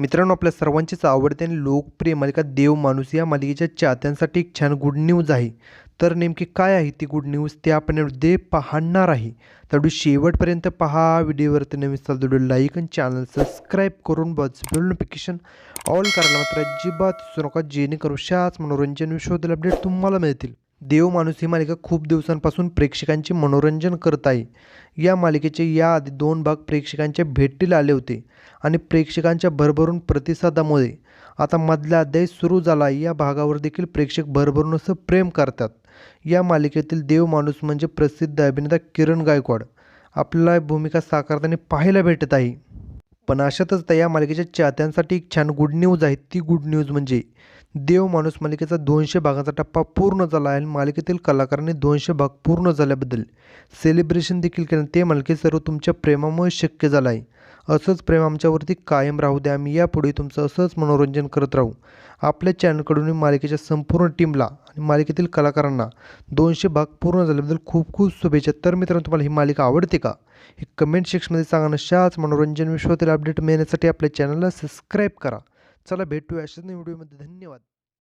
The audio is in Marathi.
मित्रांनो आपल्या सर्वांचीच आवडते आणि लोकप्रिय मालिका देव माणूस या मालिकेच्या चाहत्यांसाठी एक छान गुड न्यूज आहे. तर नेमकी काय आहे ती गुड न्यूज ते आपण यामध्ये पाहणार आहे. तर व्हिडिओ शेवटपर्यंत पहा. व्हिडिओवरती नवीन असाल व्हिडिओ लाईक आणि चॅनल सबस्क्राईब करून बस बेल नोटिफिकेशन ऑल करायला मात्र अजिबात विसरू नका. जेणेकरून शाच मनोरंजन विषयातील अपडेट तुम्हाला मिळतील. देव माणूस ही मालिका खूप दिवसांपासून प्रेक्षकांचे मनोरंजन करत आहे. या मालिकेचे याआधी दोन भाग प्रेक्षकांच्या भेटीला आले होते आणि प्रेक्षकांच्या भरभरून प्रतिसादामुळे आता मधला अध्याय सुरू झाला आहे. या भागावर देखील प्रेक्षक भरभरून असं प्रेम करतात. या मालिकेतील देव माणूस म्हणजे प्रसिद्ध अभिनेता किरण गायकवाड. आपल्याला भूमिका साकारताना पाहायला भेटत आहे. पण अशातच त्या या मालिकेच्या चाहत्यांसाठी एक छान गुड न्यूज आहे. ती गुड न्यूज म्हणजे देव माणूस मालिकेचा दोनशे भागाचा टप्पा पूर्ण झाला आहे. आणि मालिकेतील कलाकारांनी दोनशे भाग पूर्ण झाल्याबद्दल सेलिब्रेशन देखील केलं. ते मालिके सर्व तुमच्या प्रेमामुळे शक्य झालं आहे. असंच प्रेम आमच्यावरती कायम राहू द्या. आम्ही यापुढे तुमचं असंच मनोरंजन करत राहू. आपल्या चॅनलकडून मालिकेच्या संपूर्ण टीमला आणि मालिकेतील कलाकारांना दोनशे भाग पूर्ण झाल्याबद्दल खूप खूप शुभेच्छा. तर मित्रांनो तुम्हाला ही मालिका आवडते का? हे कमेंट सेक्शनमध्ये सांगा नशाच मनोरंजन विश्वातील अपडेट मिळण्यासाठी आपल्या चॅनलला सबस्क्राईब करा. चला भेटूया अशाच व्हिडिओमध्ये. धन्यवाद.